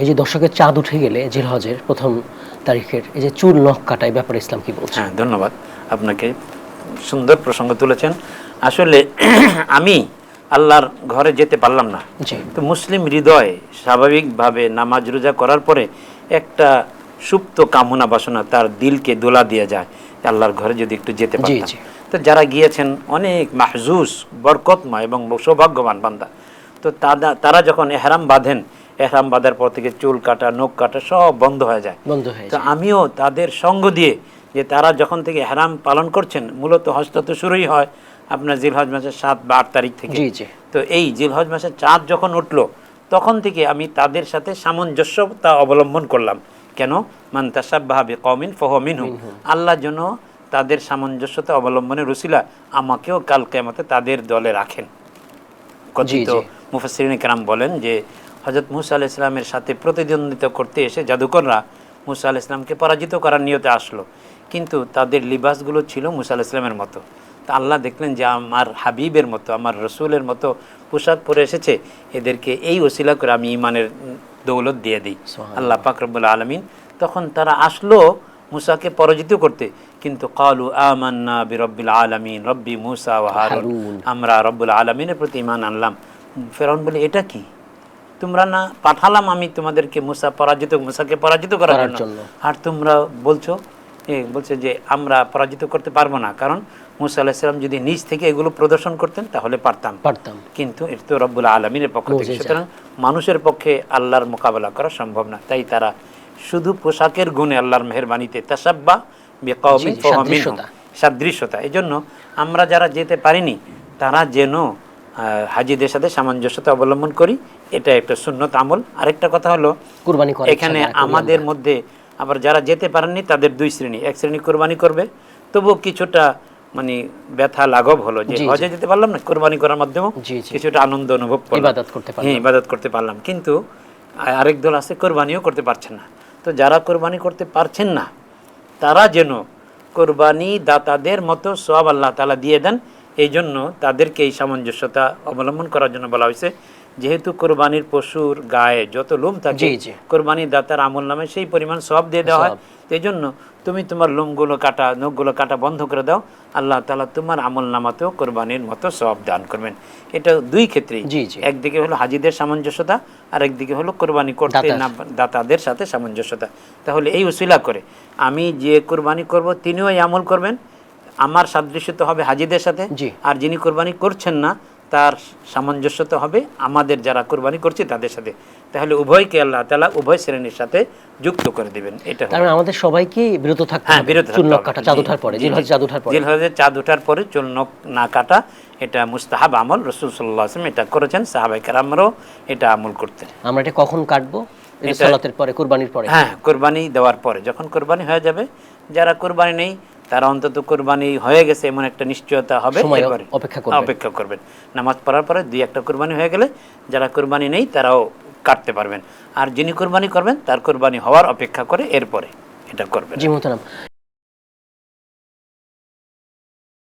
এই যে দর্শকের চাঁদ উঠে গেলে জিলহজের প্রথম তারিখের এই যে চুল নখ কাটায় ব্যাপারে ইসলাম কি বলছে হ্যাঁ ধন্যবাদ। আপনাকে সুন্দর প্রসঙ্গ তুলেছেন। আসলে আমি আল্লাহর ঘরে যেতে পারলাম না। তো মুসলিম হৃদয় স্বাভাবিকভাবে নামাজ রোজা করার পরে একটা সুপ্ত কামনা বাসনা তার দিলকে দোলা দিয়ে যায় আল্লাহর ঘরে যদি একটু যেতে পারতাম। তো যারা গিয়েছেন অনেক মাহজুস বরকতময় এবং সৌভাগ্যবান বান্দা। তো তারা যখন এহরাম বাঁধেন এহরাম বাঁধার পর থেকে চুল কাটা নখ কাটা সব বন্ধ হয়ে যায়। বন্ধ হয়ে তো আমিও তাদের সঙ্গ দিয়ে যে তারা যখন থেকে হেরাম পালন করছেন মূলত হজটা তো শুরুই হয় আপনার জিলহজ মাসের সাত বা আট তারিখ থেকে। তো এই জিলহজ মাসের চাঁদ যখন উঠল তখন থেকে আমি তাদের সাথে সামঞ্জস্যতা অবলম্বন করলাম। কেন? মান তাসাব্বাহা বিকওমিন ফাহুয়া আল্লাহ যেন তাদের সামঞ্জস্যতা অবলম্বনের রসিলা আমাকেও কাল কেয়ামতে তাদের দলে রাখেন। কথিত জি। মুফাসসিরিন কেরাম বলেন যে হজরত মুসা আলাহ ইসলামের সাথে প্রতিদ্বন্দ্বিতা করতে এসে জাদুকররা মুসা আলাহ ইসলামকে পরাজিত করার নিয়তে আসলো। কিন্তু তাদের লিবাসগুলো ছিল মুসা আলাহ ইসলামের মতো। তা আল্লাহ দেখলেন যে আমার হাবিবের মতো আমার রসুলের মতো পোশাক পরে এসেছে। এদেরকে এই ওসিলা করে আমি ইমানের দৌলত দিয়ে দিই। আল্লাহ পাক রব্বুল আলমিন তখন তারা আসলো মুসাকে পরাজিত করতে। কিন্তু কালু আমান্না বিরব্বিল আলামিন রব্বি মুসা ও হারুন। হারুন। আমরা রব্বুল আলমিনের প্রতি ইমান আনলাম। ফেরাউন বলে এটা কি? তোমরা না পাঠালাম আমি তোমাদেরকে মুসা পরাজিত মুসাকে পরাজিত করার জন্য। আর তোমরা বলছো বলছে যে আমরা পরাজিত করতে পারব না কারণ মুসা আলাহিসাল্লাম যদি নিজ থেকে এগুলো প্রদর্শন করতেন তাহলে পারতাম পারতাম কিন্তু এটা তো রব্বুল আলমিনের পক্ষ থেকে সুতরাং মানুষের পক্ষে আল্লাহর মোকাবেলা করা সম্ভব না তাই তারা শুধু পোশাকের গুণে আল্লাহর মেহরবানিতে তাসাব্বা মিনহুম। সাদৃশ্যতা। সাদৃশ্যতা এই জন্য আমরা যারা যেতে পারিনি তারা যেন হাজিদের সাথে সামঞ্জস্যতা অবলম্বন করি। এটা একটা সুন্নত আমল। আরেকটা কথা হলো কুরবানি করে এখানে আমাদের মধ্যে আবার যারা যেতে পারেননি তাদের দুই শ্রেণি। এক শ্রেণি কোরবানি করবে। তবু কিছুটা মানে ব্যথা লাঘব হলো যে। হজে যেতে পারলাম না কোরবানি করার মাধ্যমে। কিছুটা আনন্দ অনুভব। হ্যাঁ ইবাদত করতে পারলাম। কিন্তু আরেক দল আছে কোরবানিও করতে পারছেন না। তো যারা কোরবানি করতে পারছেন না তারা যেন কোরবানি দাতাদের মতো সব আল্লাহ তালা দিয়ে দেন এই জন্য তাদেরকে এই সামঞ্জস্যতা অবলম্বন করার জন্য বলা হয়েছে যেহেতু কোরবানির পশুর গায়ে যত লোম থাকে জি, জি। কোরবানি দাতার আমল নামে সেই পরিমাণ সব দিয়ে দেওয়া হয়। এই জন্য তুমি তোমার লোমগুলো কাটা নখগুলো কাটা বন্ধ করে দাও। আল্লাহ তালা তোমার আমল নামাতেও কোরবানির মতো সব দান করবেন। এটা দুই ক্ষেত্রেই। জি, জি। একদিকে হলো হাজিদের সামঞ্জস্যতা আর একদিকে হলো কোরবানি করতে না দাতাদের সাথে সামঞ্জস্যতা। তাহলে এই উসিলা করে আমি যে কোরবানি করব তিনিও এই আমল করবেন। আমার সাদৃশ্যতা হবে হাজিদের সাথে আর যিনি কোরবানি করছেন না তার সামঞ্জস্যতা হবে আমাদের যারা কোরবানি করছে তাদের সাথে। তাহলে উভয়কে আল্লাহ তালা উভয় শ্রেণির সাথে যুক্ত করে দিবেন এটা মানে আমাদের সবাইকে বিরত থাকতে হ্যাঁ বিরত চুল নখ কাটা চাঁদ ওঠার পরে জিলহজ চাঁদ ওঠার পরে। জিলহজের চাঁদ ওঠার পরে চুল নখ না কাটা এটা মুস্তাহাব আমল রসুল সাল্লাহ আসলাম এটা করেছেন সাহাবাই কারামরাও এটা আমল করতেন। আমরা এটা কখন কাটবো? সালাতের পরে কুরবানির পরে। হ্যাঁ কোরবানি দেওয়ার পরে যখন কোরবানি হয়ে যাবে যারা কোরবানি নেই তারা অন্তত কোরবানি হয়ে গেছে এমন একটা নিশ্চয়তা হবে অপেক্ষা করবেন। অপেক্ষা করবেন। নামাজ পড়ার পরে দুই একটা কোরবানি হয়ে গেলে যারা কোরবানি নেই তারাও কাটতে পারবেন। আর যিনি কোরবানি করবেন তার কোরবানি হওয়ার অপেক্ষা করে এরপরে এটা করবেন। জি মোহতারাম।